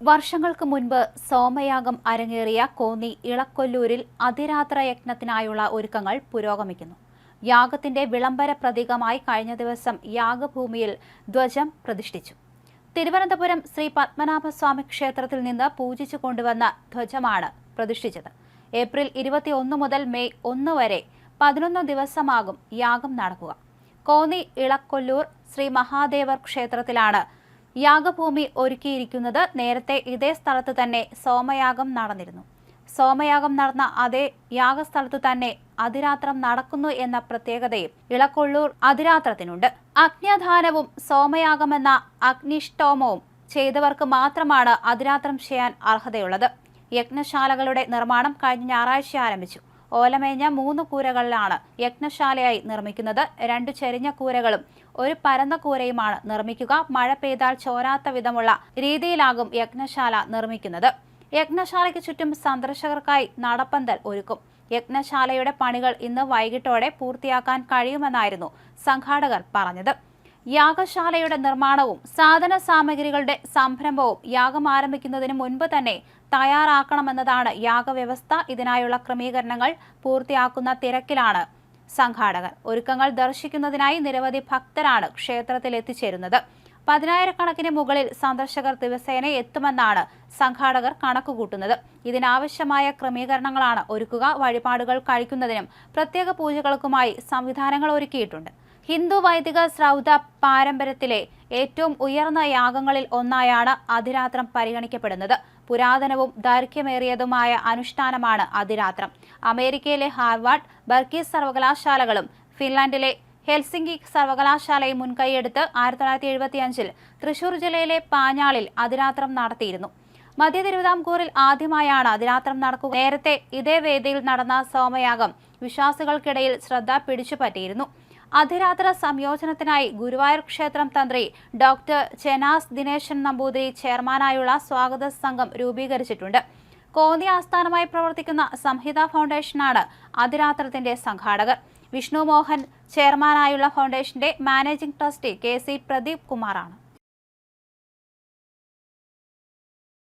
വർഷങ്ങൾക്ക് മുൻപ് സോമയാഗം അരങ്ങേറിയ കോന്നി ഇളക്കൊല്ലൂരിൽ അതിരാത്ര യജ്ഞത്തിനായുള്ള ഒരുക്കങ്ങൾ പുരോഗമിക്കുന്നു. യാഗത്തിന്റെ വിളംബര പ്രതീകമായി കഴിഞ്ഞ ദിവസം യാഗഭൂമിയിൽ ധ്വജം പ്രതിഷ്ഠിച്ചു. തിരുവനന്തപുരം ശ്രീ പത്മനാഭസ്വാമി ക്ഷേത്രത്തിൽ നിന്ന് പൂജിച്ചു കൊണ്ടുവന്ന ധ്വജമാണ് പ്രതിഷ്ഠിച്ചത്. ഏപ്രിൽ ഇരുപത്തിയൊന്ന് മുതൽ മെയ് ഒന്ന് വരെ പതിനൊന്ന് ദിവസമാകും യാഗം നടക്കുക. കോന്നി ഇളക്കൊല്ലൂർ ശ്രീ മഹാദേവർ ക്ഷേത്രത്തിലാണ് യാഗഭൂമി ഒരുക്കിയിരിക്കുന്നത് നേരത്തെ ഇതേ സ്ഥലത്ത് തന്നെ സോമയാഗം നടന്നിരുന്നു. സോമയാഗം നടന്ന അതേ യാഗസ്ഥലത്ത് തന്നെ അതിരാത്രം നടക്കുന്നു എന്ന പ്രത്യേകതയും ഇളക്കൊള്ളൂർ അതിരാത്രത്തിനുണ്ട്. അഗ്നിദാനവും സോമയാഗമെന്ന അഗ്നിഷ്ടോമവും ചെയ്തവർക്ക് മാത്രമാണ് അതിരാത്രം ചെയ്യാൻ അർഹതയുള്ളത്. യജ്ഞശാലകളുടെ നിർമ്മാണം കഴിഞ്ഞ ഞായറാഴ്ച ആരംഭിച്ചു. ഓലമേഞ്ഞ മൂന്ന് കൂരകളിലാണ് യജ്ഞശാലയായി നിർമ്മിക്കുന്നത്. രണ്ടു ചെരിഞ്ഞ കൂരകളും ഒരു പരന്ന കൂരയുമാണ് നിർമ്മിക്കുക. മഴ പെയ്താൽ ചോരാത്ത വിധമുള്ള രീതിയിലാകും യജ്ഞശാല നിർമ്മിക്കുന്നത്. യജ്ഞശാലയ്ക്ക് ചുറ്റും സന്ദർശകർക്കായി നടപ്പന്തൽ ഒരുക്കും. യജ്ഞശാലയുടെ പണികൾ ഇന്ന് വൈകിട്ടോടെ പൂർത്തിയാക്കാൻ കഴിയുമെന്നായിരുന്നു സംഘാടകർ പറഞ്ഞത്. യാഗശാലയുടെ നിർമ്മാണവും സാധന സാമഗ്രികളുടെ സംരംഭവും യാഗം ആരംഭിക്കുന്നതിന് മുൻപ് തന്നെ തയ്യാറാക്കണമെന്നതാണ് യാഗവ്യവസ്ഥ. ഇതിനായുള്ള ക്രമീകരണങ്ങൾ പൂർത്തിയാക്കുന്ന തിരക്കിലാണ് സംഘാടകർ. ഒരുക്കങ്ങൾ ദർശിക്കുന്നതിനായി നിരവധി ഭക്തരാണ് ക്ഷേത്രത്തിൽ എത്തിച്ചേരുന്നത് പതിനായിരക്കണക്കിന് മുകളിൽ സന്ദർശകർ ദിവസേന എത്തുമെന്നാണ് സംഘാടകർ കണക്കുകൂട്ടുന്നത്. ഇതിനാവശ്യമായ ക്രമീകരണങ്ങളാണ് ഒരുക്കുക വഴിപാടുകൾ കഴിക്കുന്നതിനും പ്രത്യേക പൂജകൾക്കുമായി സംവിധാനങ്ങൾ ഒരുക്കിയിട്ടുണ്ട്. ഹിന്ദു വൈദിക ശ്രൗത പാരമ്പര്യത്തിലെ ഏറ്റവും ഉയർന്ന യാഗങ്ങളിൽ ഒന്നായാണ് അതിരാത്രം പരിഗണിക്കപ്പെടുന്നത്. പുരാതനവും ദൈർഘ്യമേറിയതുമായ അനുഷ്ഠാനമാണ് അതിരാത്രം. അമേരിക്കയിലെ ഹാർവാർഡ് ബർക്കീസ് സർവകലാശാലകളും ഫിൻലാൻഡിലെ ഹെൽസിംഗി സർവകലാശാലയും മുൻകൈയെടുത്ത് ആയിരത്തി തൊള്ളായിരത്തി എഴുപത്തിയഞ്ചിൽ തൃശൂർ ജില്ലയിലെ പാഞ്ഞാളിൽ അതിരാത്രം നടത്തിയിരുന്നു. മധ്യ തിരുവിതാംകൂറിൽ ആദ്യമായാണ് അതിരാത്രം നടക്കുക. നേരത്തെ ഇതേ വേദിയിൽ നടന്ന സോമയാഗം വിശ്വാസികൾക്കിടയിൽ ശ്രദ്ധ പിടിച്ചുപറ്റിയിരുന്നു. അതിരാത്ര സംയോജനത്തിനായി ഗുരുവായൂർ ക്ഷേത്രം തന്ത്രി ഡോക്ടർ ചെനാസ് ദിനേശൻ നമ്പൂതിരി ചെയർമാനായുള്ള സ്വാഗത സംഘം രൂപീകരിച്ചിട്ടുണ്ട്. കോന്നി ആസ്ഥാനമായി പ്രവർത്തിക്കുന്ന സംഹിത ഫൗണ്ടേഷനാണ് അതിരാത്രത്തിന്റെ സംഘാടകർ. വിഷ്ണു മോഹൻ ചെയർമാനായുള്ള ഫൗണ്ടേഷന്റെ managing trustee K C Pradeep കുമാറാണ്.